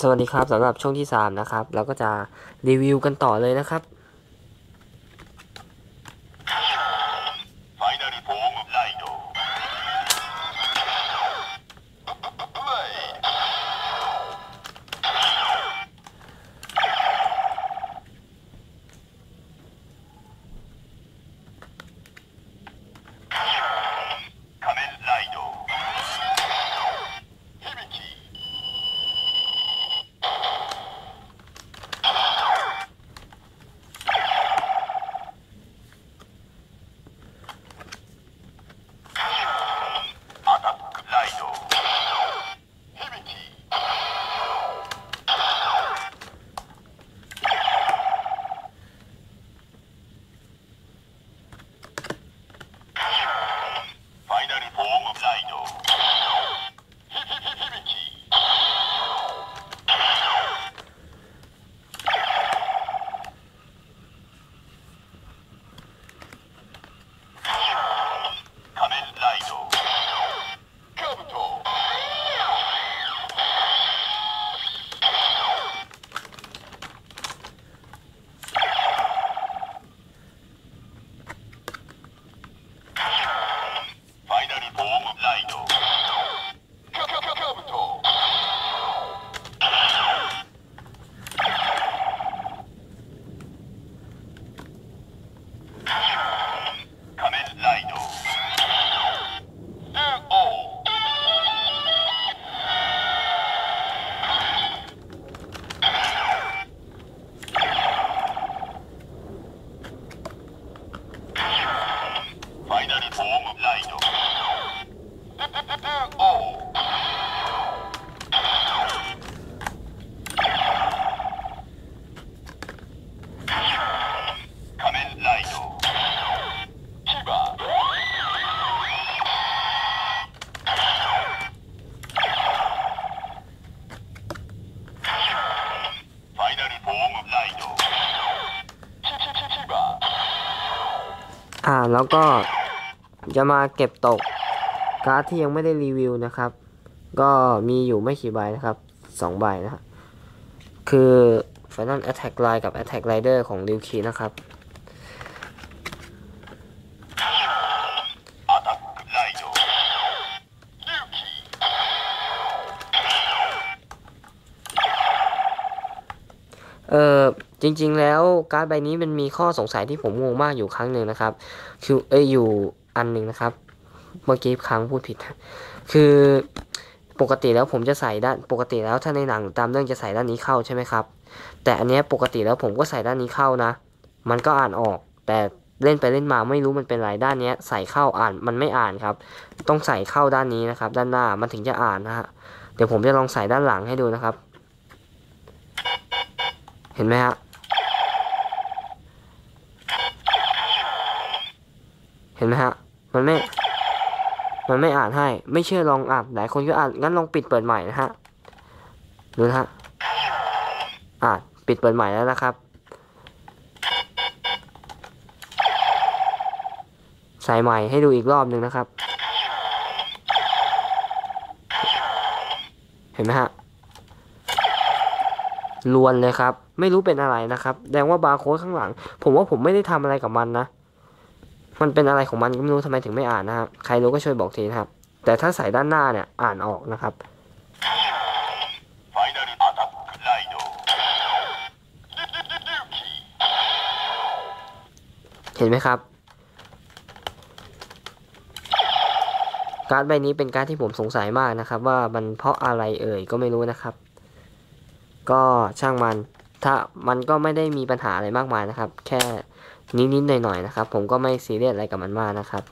สวัสดีครับสำหรับช่วงที่ 3 นะครับ เราก็จะรีวิวกันต่อเลยนะครับ form of light. Oh. Kamen Lido. Chiba. Final form of Lido. อ่าแล้วก็ จะมาเก็บตกการ์ดที่ยังไม่ได้รีวิวนะครับ ก็มีอยู่ไม่กี่ใบนะครับ2ใบนะค,คือ Final Attack Line กับ Attack Rider ของริวคีนะครับ เออจริงๆแล้วการ์ดใบนี้มันมีข้อสงสัยที่ผมงงมากอยู่ครั้งหนึ่งนะครับ คือเอออยู่ อันหนึ่งนะครับ เมื่อกี้ครั้งพูดผิด คือปกติแล้วผมจะใส่ด้านปกติแล้วถ้าในหนังตามเรื่องจะใส่ด้านนี้เข้าใช่ไหมครับ แต่อันนี้ปกติแล้วผมก็ใส่ด้านนี้เข้านะ มันก็อ่านออก แต่เล่นไปเล่นมาไม่รู้มันเป็นไรด้านนี้ใส่เข้าอ่านมันไม่อ่านครับ ต้องใส่เข้าด้านนี้นะครับ ด้านหน้ามันถึงจะอ่านนะฮะเดี๋ยวผมจะลองใส่ด้านหลังให้ดูนะครับ เห็นไหมฮะ เห็นไหมฮะ มันไม่ มันไม่อ่านให้ ไม่เชื่อลองอ่านหลายคนก็อ่าน งั้นลองปิดเปิดใหม่นะฮะ ดูนะฮะ อ่านปิดเปิดใหม่แล้วนะครับ ใส่ใหม่ให้ดูอีกรอบหนึ่งนะครับ เห็นไหมฮะลวนเลยครับ ไม่รู้เป็นอะไรนะครับแสดงว่าบาร์โค้ดข้างหลัง ผมว่าผมไม่ได้ทำอะไรกับมันนะ มันเป็นอะไรของมันก็ไม่รู้ทำไมถึงไม่อ่านนะครับ ใครรู้ก็ช่วยบอกทีนะครับ แต่ถ้าใส่ด้านหน้าเนี่ยอ่านออกนะครับ เห็นไหมครับ การ์ดใบนี้เป็นการ์ดที่ผมสงสัยมากนะครับ ว่ามันเพราะอะไรเอ่ยก็ไม่รู้นะครับ ก็ช่างมัน ถ้ามันก็ไม่ได้มีปัญหาอะไรมากมายนะครับ แค่ นิดๆหน่อยๆนะครับ ผมก็ไม่ซีเรียสอะไรกับมันมากนะครับ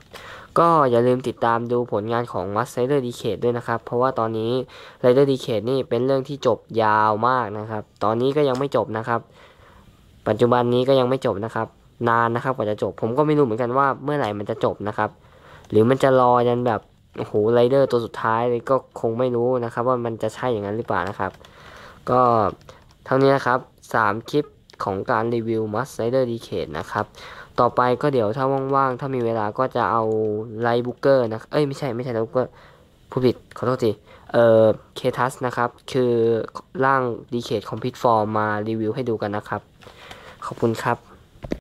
ก็อย่าลืมติดตามดูผลงานของ m a s t e r Decade ด้วยนะครับ เพราะว่าตอนนี้ Rider Decade นี่เป็นเรื่องที่จบยาวมากนะครับ ตอนนี้ก็ยังไม่จบนะครับ ปัจจุบันนี้ก็ยังไม่จบนะครับ นานนะครับกว่าจะจบ ผมก็ไม่รู้เหมือนกันว่าเมื่อไหร่มันจะจบนะครับ หรือมันจะรอยันแบบโอ้โหไรเดอร์ตัวสุดท้ายเลยก็คงไม่รู้นะครับ ว่ามันจะใช่อย่างนั้นหรือเปล่านะครับ ก็เท่านี้นะครับสามคลิป ของการรีวิว m a s t Rider Decade นะครับ ต่อไปก็เดี๋ยวถ้าว่างๆ ถ้ามีเวลาก็จะเอาไลบุ๊กเกอร์นะ เอ้ยไม่ใช่ไม่ใช่ไลบุ๊กเกอร์ผู้ผิดขอโทษทีเอ่อเคทัสนะครับ คือร่างดีเคทคอมพิวต์ฟอร์มมารีวิวให้ดูกันนะครับ ขอบคุณครับ